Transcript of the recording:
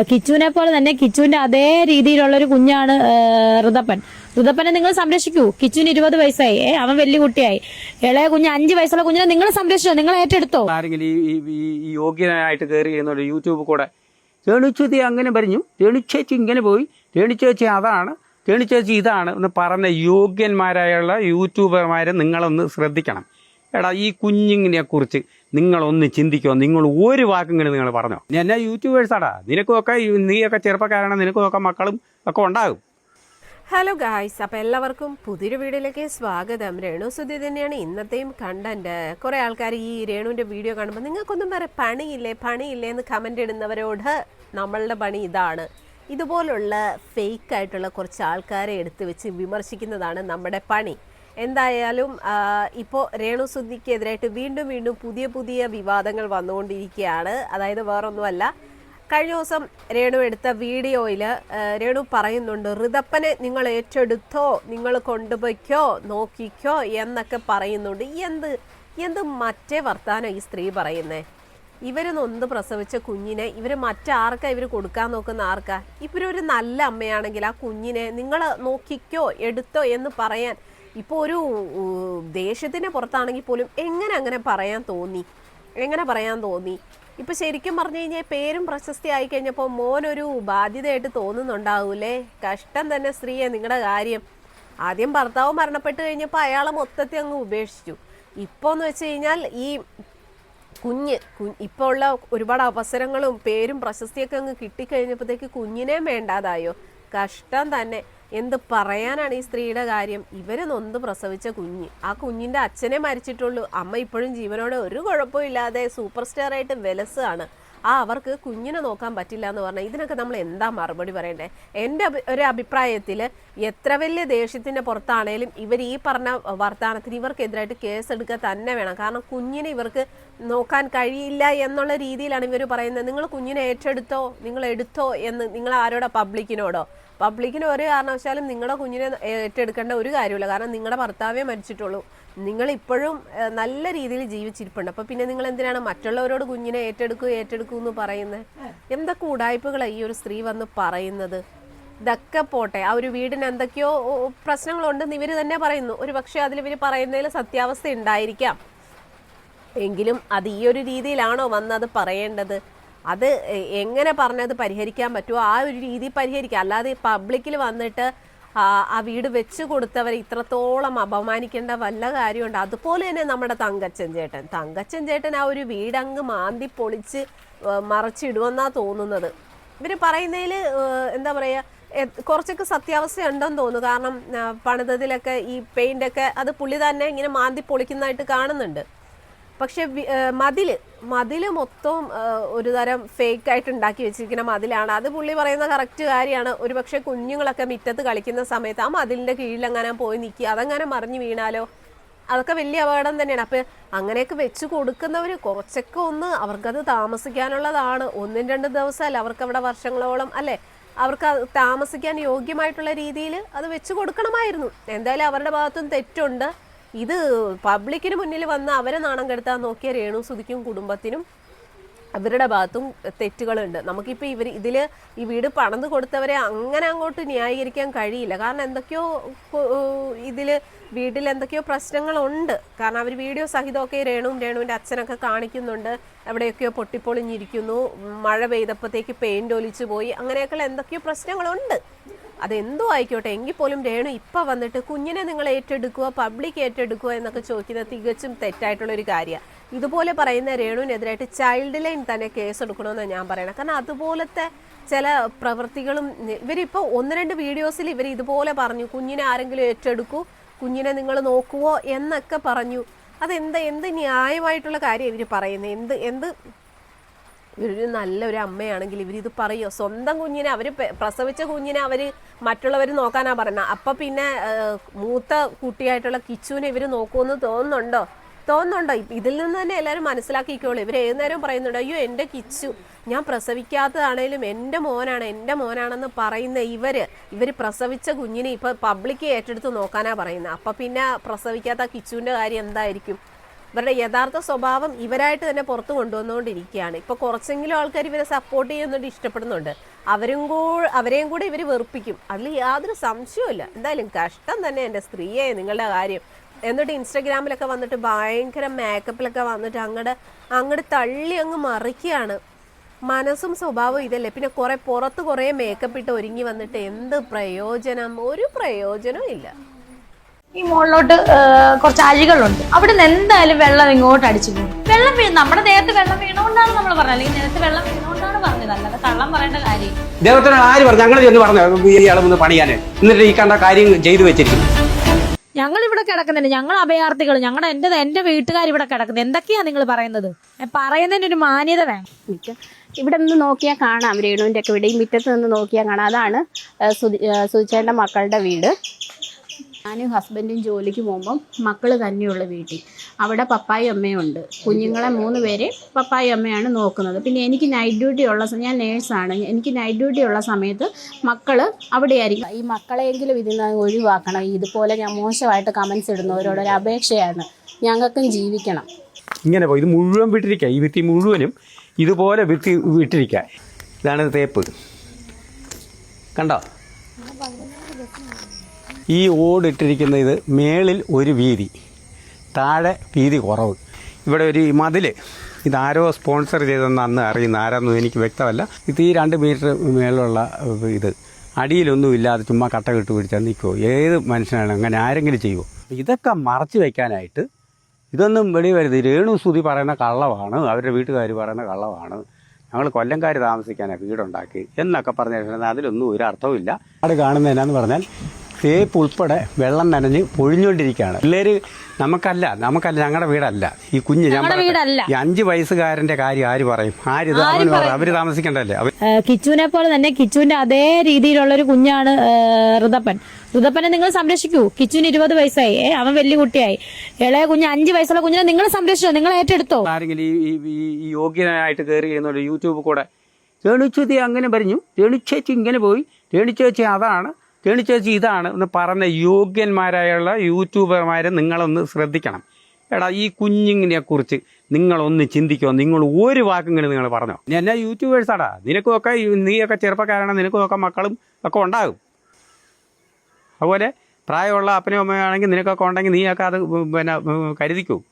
കിച്ചുവിനെ പോലെ തന്നെ കിച്ചുവിന്റെ അതേ രീതിയിലുള്ള ഒരു കുഞ്ഞാണ് ഋതപ്പൻ. ഋതപ്പനെ നിങ്ങൾ സംരക്ഷിക്കൂ. കിച്ചുവിന് ഇരുപത് വയസ്സായി. അവൻ വലിയ കുട്ടിയായി. ഇളയ കുഞ്ഞ് അഞ്ച് വയസ്സുള്ള കുഞ്ഞിനെ നിങ്ങൾ സംരക്ഷിച്ചോ? നിങ്ങൾ ഏറ്റെടുത്തോ? ആരെങ്കിലും ഈ യോഗ്യനായിട്ട് കയറി യൂട്യൂബ് കൂടെ രേണുച്ചേച്ചി അങ്ങനെ പറഞ്ഞു. രേണുച്ചേച്ചി ഇങ്ങനെ പോയി. രേണുച്ചേച്ചി അതാണ്. രേണുച്ചേച്ചി ഇതാണ് എന്ന് പറഞ്ഞ യോഗ്യന്മാരായുള്ള യൂട്യൂബർമാരെ നിങ്ങളൊന്ന് ശ്രദ്ധിക്കണം. എടാ ഈ കുഞ്ഞിങ്ങിനെ കുറിച്ച് നിങ്ങളൊന്ന് ചിന്തിക്കോ. നിങ്ങൾ ഒരു വാക്കെങ്കിലും നിങ്ങൾ പറഞ്ഞോ. ഞാൻ യൂട്യൂബേഴ്സാടാ നിനക്കുമൊക്കെ നീയൊക്കെ ചെറുപ്പക്കാരാണ് നിനക്കുമൊക്കെ മക്കളും ഒക്കെ ഉണ്ടാകും. ഹലോ ഗായ്സ് അപ്പോൾ എല്ലാവർക്കും പുതിയൊരു വീഡിയോയിലേക്ക് സ്വാഗതം. രേണു സുധി തന്നെയാണ് ഇന്നത്തെയും കണ്ടന്റ് കുറേ ആൾക്കാർ ഈ രേണുവിന്റെ വീഡിയോ കാണുമ്പോൾ നിങ്ങൾക്കൊന്നും വേറെ പണിയില്ലേ? പണിയില്ലേ? എന്ന് കമന്റ് ഇടുന്നവരോട് നമ്മളുടെ പണി ഇതാണ്. ഇതുപോലുള്ള ഫേക്ക് ആയിട്ടുള്ള കുറച്ച് ആൾക്കാരെ എടുത്തു വെച്ച് വിമർശിക്കുന്നതാണ് നമ്മുടെ പണി. എന്തായാലും ഇപ്പോൾ രേണു സുദ്ധിക്കെതിരായിട്ട് വീണ്ടും വീണ്ടും പുതിയ പുതിയ വിവാദങ്ങൾ വന്നുകൊണ്ടിരിക്കുകയാണ്. അതായത് വേറൊന്നുമല്ല കഴിഞ്ഞ ദിവസം രേണു എടുത്ത വീഡിയോയിൽ രേണു പറയുന്നുണ്ട് ഋതപ്പനെ നിങ്ങൾ ഏറ്റെടുത്തോ നിങ്ങൾ കൊണ്ടുപോയിക്കോ നോക്കിക്കോ എന്നൊക്കെ പറയുന്നുണ്ട്. എന്ത് എന്ത് മറ്റേ വർത്താനം ഈ സ്ത്രീ പറയുന്നേ? ഇവർ നൊന്ത് പ്രസവിച്ച കുഞ്ഞിനെ ഇവർ മറ്റാർക്കാ ഇവർ കൊടുക്കാൻ നോക്കുന്ന ആർക്കാ? ഇവരൊരു നല്ല അമ്മയാണെങ്കിൽ ആ കുഞ്ഞിനെ നിങ്ങൾ നോക്കിക്കോ എടുത്തോ എന്ന് പറയാൻ ഇപ്പോൾ ഒരു ദേഷ്യത്തിന്റെ പുറത്താണെങ്കിൽ പോലും എങ്ങനെ അങ്ങനെ പറയാൻ തോന്നി? എങ്ങനെ പറയാൻ തോന്നി? ഇപ്പം ശരിക്കും പറഞ്ഞു കഴിഞ്ഞാൽ പേരും പ്രശസ്തി ആയി കഴിഞ്ഞപ്പോൾ മോനൊരു ബാധ്യതയായിട്ട് തോന്നുന്നുണ്ടാവൂലേ? കഷ്ടം തന്നെ സ്ത്രീയെ നിങ്ങളുടെ കാര്യം. ആദ്യം ഭർത്താവ് മരണപ്പെട്ട് കഴിഞ്ഞപ്പോൾ അയാളെ മൊത്തത്തിൽ അങ്ങ് ഉപേക്ഷിച്ചു. ഇപ്പോൾ എന്ന് വെച്ച് കഴിഞ്ഞാൽ ഈ കുഞ്ഞ് ഇപ്പോൾ ഉള്ള ഒരുപാട് അവസരങ്ങളും പേരും പ്രശസ്തിയൊക്കെ അങ്ങ് കിട്ടിക്കഴിഞ്ഞപ്പോഴത്തേക്ക് കുഞ്ഞിനെ വേണ്ടാതായോ? കഷ്ടം തന്നെ. എന്ത് പറയാനാണ് ഈ സ്ത്രീയുടെ കാര്യം? ഇവർ നൊന്ത് പ്രസവിച്ച കുഞ്ഞ്. ആ കുഞ്ഞിന്റെ അച്ഛനെ മരിച്ചിട്ടുള്ളൂ. അമ്മ ഇപ്പോഴും ജീവനോടെ ഒരു കുഴപ്പമില്ലാതെ സൂപ്പർ സ്റ്റാർ ആയിട്ട് വിലസാണ് ആ അവർക്ക് കുഞ്ഞിനെ നോക്കാൻ പറ്റില്ല എന്ന് പറഞ്ഞാൽ ഇതിനൊക്കെ നമ്മൾ എന്താ മറുപടി പറയണ്ടേ? എന്റെ ഒരു അഭിപ്രായത്തിൽ എത്ര വലിയ ദേഷ്യത്തിന്റെ പുറത്താണേലും ഇവർ ഈ പറഞ്ഞ വർത്തമാനത്തിന് ഇവർക്കെതിരായിട്ട് കേസെടുക്കുക തന്നെ വേണം. കാരണം കുഞ്ഞിനെ ഇവർക്ക് നോക്കാൻ കഴിയില്ല എന്നുള്ള രീതിയിലാണ് ഇവർ പറയുന്നത്. നിങ്ങൾ കുഞ്ഞിനെ ഏറ്റെടുത്തോ? നിങ്ങൾ എടുത്തോ എന്ന് നിങ്ങൾ ആരോടോ പബ്ലിക്കിനോടോ പബ്ലിക്കിന് ഒരു കാരണവശാലും നിങ്ങളുടെ കുഞ്ഞിനെ ഏറ്റെടുക്കേണ്ട ഒരു കാര്യമില്ല. കാരണം നിങ്ങളുടെ ഭർത്താവേ മരിച്ചിട്ടുള്ളൂ. നിങ്ങൾ ഇപ്പോഴും നല്ല രീതിയിൽ ജീവിച്ചിരിപ്പുണ്ട്. അപ്പൊ പിന്നെ നിങ്ങൾ എന്തിനാണ് മറ്റുള്ളവരോട് കുഞ്ഞിനെ ഏറ്റെടുക്കൂ ഏറ്റെടുക്കൂ എന്ന് പറയുന്നത് എന്തൊക്കെ ഉടായ്പകളാണ് ഈ ഒരു സ്ത്രീ വന്ന് പറയുന്നത്? ഇതൊക്കെ പോട്ടെ. ആ ഒരു വീടിന് എന്തൊക്കെയോ പ്രശ്നങ്ങളുണ്ടെന്ന് ഇവർ തന്നെ പറയുന്നു. ഒരു പക്ഷേ അതിൽ ഇവർ പറയുന്നതിൽ സത്യാവസ്ഥ ഉണ്ടായിരിക്കാം. എങ്കിലും അത് ഈ ഒരു രീതിയിലാണോ വന്നത് പറയേണ്ടത്? അത് എങ്ങനെ പറഞ്ഞത് പരിഹരിക്കാൻ പറ്റുമോ ആ ഒരു രീതി പരിഹരിക്കുക അല്ലാതെ പബ്ലിക്കിൽ വന്നിട്ട് ആ വീട് വെച്ച് കൊടുത്തവരെ ഇത്രത്തോളം അപമാനിക്കേണ്ട വല്ല കാര്യമുണ്ട്. അതുപോലെ തന്നെ നമ്മുടെ തങ്കച്ചൻ ചേട്ടൻ. തങ്കച്ചൻ ചേട്ടൻ ആ ഒരു വീടങ്ങ് മാന്തി പൊളിച്ച് മറച്ചിടുമെന്നാ തോന്നുന്നത്. ഇവർ പറയുന്നതിൽ എന്താ പറയുക കുറച്ചൊക്കെ സത്യാവസ്ഥ ഉണ്ടെന്ന് തോന്നുന്നു. കാരണം പണിതത്തിലൊക്കെ ഈ പെയിന്റൊക്കെ അത് പുള്ളി തന്നെ ഇങ്ങനെ മാന്തി പൊളിക്കുന്നതായിട്ട് കാണുന്നുണ്ട്. പക്ഷെ മതിൽ. മതിൽ മൊത്തം ഒരു തരം ഫേക്ക് ആയിട്ട് ഉണ്ടാക്കി വെച്ചിരിക്കുന്ന മതിലാണ്. അത് പുള്ളി പറയുന്ന കറക്റ്റ് കാര്യമാണ്. ഒരു പക്ഷേ കുഞ്ഞുങ്ങളൊക്കെ മുറ്റത്ത് കളിക്കുന്ന സമയത്ത് ആ മതിലിന്റെ കീഴിലെങ്ങനെ പോയി നിൽക്കുക അതങ്ങനെ മറിഞ്ഞു വീണാലോ? അതൊക്കെ വലിയ അപകടം തന്നെയാണ്. അപ്പൊ അങ്ങനെയൊക്കെ വെച്ച് കൊടുക്കുന്നവർ കുറച്ചൊക്കെ ഒന്ന് അവർക്കത് താമസിക്കാനുള്ളതാണ്. ഒന്നും രണ്ട് ദിവസമല്ല. അവർക്ക് അവിടെ വർഷങ്ങളോളം അല്ലേ? അവർക്ക് താമസിക്കാൻ യോഗ്യമായിട്ടുള്ള രീതിയിൽ അത് വെച്ച് കൊടുക്കണമായിരുന്നു. എന്തായാലും അവരുടെ ഭാഗത്തും തെറ്റുണ്ട്. ഇത് പബ്ലിക്കിന് മുന്നിൽ വന്ന് അവരെ നാണം കെടുത്താൻ നോക്കിയ രേണു സുധിക്കും കുടുംബത്തിനും അവരുടെ ഭാഗത്തും തെറ്റുകളുണ്ട്. നമുക്കിപ്പോൾ ഇവർ ഇതിൽ ഈ വീട് പണത് കൊടുത്തവരെ അങ്ങനെ അങ്ങോട്ട് ന്യായീകരിക്കാൻ കഴിയില്ല. കാരണം എന്തൊക്കെയോ ഇതിൽ വീട്ടിൽ എന്തൊക്കെയോ പ്രശ്നങ്ങളുണ്ട്. കാരണം അവർ വീഡിയോ സഹിതമൊക്കെ രേണുവും രേണുവിന്റെ അച്ഛനൊക്കെ കാണിക്കുന്നുണ്ട്. എവിടെയൊക്കെയോ പൊട്ടിപ്പൊളിഞ്ഞിരിക്കുന്നു. മഴ പെയ്തപ്പോഴത്തേക്ക് പെയിന്റ് ഒലിച്ചു പോയി. അങ്ങനെയൊക്കെയുള്ള എന്തൊക്കെയോ പ്രശ്നങ്ങളുണ്ട്. അതെന്തോ ആയിക്കോട്ടെ. എങ്കിൽ പോലും രേണു ഇപ്പം വന്നിട്ട് കുഞ്ഞിനെ നിങ്ങൾ ഏറ്റെടുക്കുക പബ്ലിക് ഏറ്റെടുക്കുക എന്നൊക്കെ ചോദിക്കുന്നത് തികച്ചും തെറ്റായിട്ടുള്ള ഒരു കാര്യമാണ് ഇതുപോലെ പറയുന്ന രേണുവിനെതിരായിട്ട് ചൈൽഡ് ലൈൻ തന്നെ കേസ് എടുക്കണമെന്നാണ് ഞാൻ പറയണത് കാരണം അതുപോലത്തെ ചില പ്രവൃത്തികളും ഇവരിപ്പോൾ ഒന്ന് രണ്ട് വീഡിയോസിൽ ഇവർ ഇതുപോലെ പറഞ്ഞു കുഞ്ഞിനെ ആരെങ്കിലും ഏറ്റെടുക്കൂ കുഞ്ഞിനെ നിങ്ങൾ നോക്കുവോ എന്നൊക്കെ പറഞ്ഞു. അതെന്താ എന്ത് ന്യായമായിട്ടുള്ള കാര്യം ഇവർ പറയുന്നത് എന്ത് എന്ത് ഇവരൊരു നല്ലൊരു അമ്മയാണെങ്കിൽ ഇവരിത് പറയോ. സ്വന്തം കുഞ്ഞിനെ അവർ പ്രസവിച്ച കുഞ്ഞിനെ അവർ മറ്റുള്ളവർ നോക്കാനാ പറയുന്നത്. അപ്പം പിന്നെ മൂത്ത കുട്ടിയായിട്ടുള്ള കിച്ചുവിനെ ഇവർ നോക്കുമെന്ന് തോന്നുന്നുണ്ടോ? തോന്നുന്നുണ്ടോ? ഇതിൽ നിന്ന് തന്നെ എല്ലാവരും മനസ്സിലാക്കിക്കോളൂ. ഇവർ ഏത് നേരവും പറയുന്നുണ്ട് അയ്യോ എന്റെ കിച്ചു ഞാൻ പ്രസവിക്കാത്തതാണേലും എന്റെ മോനാണ് എന്റെ മോനാണെന്ന് പറയുന്ന ഇവർ ഇവർ പ്രസവിച്ച കുഞ്ഞിനെ ഇപ്പം പബ്ലിക് ഏറ്റെടുത്ത് നോക്കാനാ പറയുന്നത്. അപ്പം പിന്നെ പ്രസവിക്കാത്ത കിച്ചുവിന്റെ കാര്യം എന്തായിരിക്കും? ഇവരുടെ യഥാർത്ഥ സ്വഭാവം ഇവരായിട്ട് തന്നെ പുറത്തു കൊണ്ടുവന്നുകൊണ്ടിരിക്കുകയാണ്. ഇപ്പൊ കുറച്ചെങ്കിലും ആൾക്കാർ ഇവരെ സപ്പോർട്ട് ചെയ്യുന്നുണ്ട് ഇഷ്ടപ്പെടുന്നുണ്ട്. അവരും കൂടെ അവരെയും കൂടെ ഇവർ വെറുപ്പിക്കും. അതിൽ യാതൊരു സംശയവുമില്ല. എന്തായാലും കഷ്ടം തന്നെ എന്റെ സ്ത്രീയെ നിങ്ങളുടെ കാര്യം. എന്നിട്ട് ഇൻസ്റ്റഗ്രാമിലൊക്കെ വന്നിട്ട് ഭയങ്കര മേക്കപ്പിലൊക്കെ വന്നിട്ട് അങ്ങടെ അങ്ങോട്ട് തള്ളി അങ്ങ് മറിക്കുകയാണ്. മനസ്സും സ്വഭാവവും ഇതല്ലേ. പിന്നെ കുറെ പുറത്ത് കുറെ മേക്കപ്പ് ഇട്ട് ഒരുങ്ങി വന്നിട്ട് എന്ത് പ്രയോജനം? ഒരു പ്രയോജനവും ഇല്ല. ഈ മുകളിലോട്ട് കുറച്ച് അഴികളുണ്ട്. അവിടെ നിന്ന് എന്തായാലും വെള്ളം ഇങ്ങോട്ട് അടിച്ചു പോകും. വെള്ളം വീഴും നമ്മുടെ ദേഹത്ത് വെള്ളം വീണുകൊണ്ടാണ് നമ്മൾ പറഞ്ഞത്. അല്ലെങ്കിൽ ദേഹത്ത് വെള്ളം വീണുകൊണ്ടാണ് പറഞ്ഞത്. അല്ലാതെ കള്ളം പറയേണ്ട കാര്യം. ദേവത്തിനോട് ആര് പറഞ്ഞു? ഞങ്ങൾ ചെന്ന് പറഞ്ഞു ഇയാളെ ഒന്ന് പണിയാനേ. എന്നിട്ട് ഈ കണ്ട കാര്യം ചെയ്തു വെച്ചിരിക്കുന്നു. ഞങ്ങൾ ഇവിടെ കിടക്കുന്നുണ്ട്. ഞങ്ങൾ അഭയാർത്ഥികൾ ഞങ്ങളുടെ എന്റെ എന്റെ വീട്ടുകാർ ഇവിടെ കിടക്കുന്നത് എന്തൊക്കെയാ നിങ്ങൾ പറയുന്നത്? പറയുന്നതിന് ഒരു മാന്യത വേണം. ഇവിടെ നിന്ന് നോക്കിയാൽ കാണാം. രേണുവിന്റെ ഒക്കെ വീട് ഈ മുറ്റത്ത് നിന്ന് നോക്കിയാൽ കാണാം. അതാണ് സുചേന്റെ മക്കളുടെ വീട്. ഞാനും ഹസ്ബൻഡും ജോലിക്ക് പോകുമ്പം മക്കൾ തന്നെയുള്ള വീട്ടിൽ. അവിടെ പപ്പായും അമ്മയും ഉണ്ട്. കുഞ്ഞുങ്ങളെ മൂന്ന് പേരെ പപ്പായും അമ്മയാണ് നോക്കുന്നത്. പിന്നെ എനിക്ക് നൈറ്റ് ഡ്യൂട്ടി ഉള്ള ഞാൻ നേഴ്സാണ് എനിക്ക് നൈറ്റ് ഡ്യൂട്ടി ഉള്ള സമയത്ത് മക്കൾ അവിടെയായിരിക്കും. ഈ മക്കളെങ്കിലും ഇതിൽ ഒഴിവാക്കണം. ഇതുപോലെ ഞാൻ മോശമായിട്ട് കമൻസ് ഇടുന്നവരോടൊരു അപേക്ഷയാണ്. ഞങ്ങൾക്കും ജീവിക്കണം. ഇങ്ങനെ പോയി. ഇത് മുഴുവൻ വിട്ടിരിക്കുക ഈ വിത്തി മുഴുവനും ഇതുപോലെ വിത്തി വിട്ടിരിക്കുക ഇതാണ് തേപ്പ് കണ്ടോ? ഈ ഓടിട്ടിരിക്കുന്ന ഇത് മേളിൽ ഒരു വീതി. താഴെ വീതി കുറവ്. ഇവിടെ ഒരു മതിൽ ഇതാരോ സ്പോൺസർ ചെയ്തെന്ന് അന്ന് അറിയുന്ന ആരാന്നും എനിക്ക് വ്യക്തമല്ല. ഇത് ഈ രണ്ട് മീറ്റർ മേളിലുള്ള ഇത്. അടിയിലൊന്നും ഇല്ലാതെ ചുമ്മാ കട്ട കിട്ടു പിടിച്ചാൽ നിൽക്കുമോ ഏത് മനുഷ്യനാണ് അങ്ങനെ ആരെങ്കിലും ചെയ്യുമോ ഇതൊക്കെ മറച്ചു വയ്ക്കാനായിട്ട് ഇതൊന്നും വെളി വരുത് രേണു സുതി പറയുന്ന കള്ളമാണ് അവരുടെ വീട്ടുകാർ പറയുന്ന കള്ളമാണ് ഞങ്ങൾ കൊല്ലംകാർ താമസിക്കാനാണ് വീടുണ്ടാക്കി എന്നൊക്കെ പറഞ്ഞാൽ അതിലൊന്നും ഒരു അർത്ഥവുമില്ല. അവിടെ കാണുന്നതെന്നാന്ന് പറഞ്ഞാൽ തേപ്പ് ഉൾപ്പെടെ വെള്ളം നനഞ്ഞ് പൊഴിഞ്ഞുകൊണ്ടിരിക്കുകയാണ് പിള്ളേര് നമുക്കല്ല നമുക്കല്ല ഞങ്ങളുടെ വീടല്ല. ഈ കുഞ്ഞ് വീടല്ല. ഈ അഞ്ച് വയസ്സുകാരന്റെ കാര്യം ആര് പറയും? ആര് അവന് പറയും? അവർ താമസിക്കണ്ടല്ലേ അവർ കിച്ചുവിനെ പോലെ തന്നെ കിച്ചുവിന്റെ അതേ രീതിയിലുള്ള ഒരു കുഞ്ഞാണ് ഋതപ്പൻ. ഋതപ്പനെ നിങ്ങൾ സംരക്ഷിക്കൂ. കിച്ചുവിന് ഇരുപത് വയസ്സായി. ഏ, അവൻ വലിയ കുട്ടിയായി. ഇളയ കുഞ്ഞ് അഞ്ച് വയസ്സുള്ള കുഞ്ഞിനെ നിങ്ങൾ സംരക്ഷിച്ചോ? നിങ്ങൾ ഏറ്റെടുത്തോ? ആരെങ്കിലും ഈ യോഗ്യനായിട്ട് കയറി യൂട്യൂബ് കൂടെ രേണുച്ചേച്ചി അങ്ങനെ പറഞ്ഞു രേണുച്ചേച്ചി ഇങ്ങനെ പോയി. രേണുച്ചേച്ചി അതാണ് രേണുച്ചേച്ചി ഇതാണ്. എന്ന് പറഞ്ഞ യോഗ്യന്മാരായുള്ള യൂട്യൂബർമാരെ നിങ്ങളൊന്ന് ശ്രദ്ധിക്കണം. എടാ ഈ കുഞ്ഞിങ്ങിനെ കുറിച്ച് നിങ്ങളൊന്ന് ചിന്തിക്കുമോ നിങ്ങൾ ഒരു വാക്കെങ്കിലും നിങ്ങൾ പറഞ്ഞോ. എന്നാ യൂട്യൂബേഴ്സാടാ നിനക്കുമൊക്കെ നീയൊക്കെ ചെറുപ്പക്കാരാണ് നിനക്കുമൊക്കെ മക്കളും ഒക്കെ ഉണ്ടാകും. അതുപോലെ പ്രായമുള്ള അപ്പനും അമ്മയാണെങ്കിൽ നിനക്കൊക്കെ ഉണ്ടെങ്കിൽ നീയൊക്കെ അത് പിന്നെ കരുതിക്കൂ.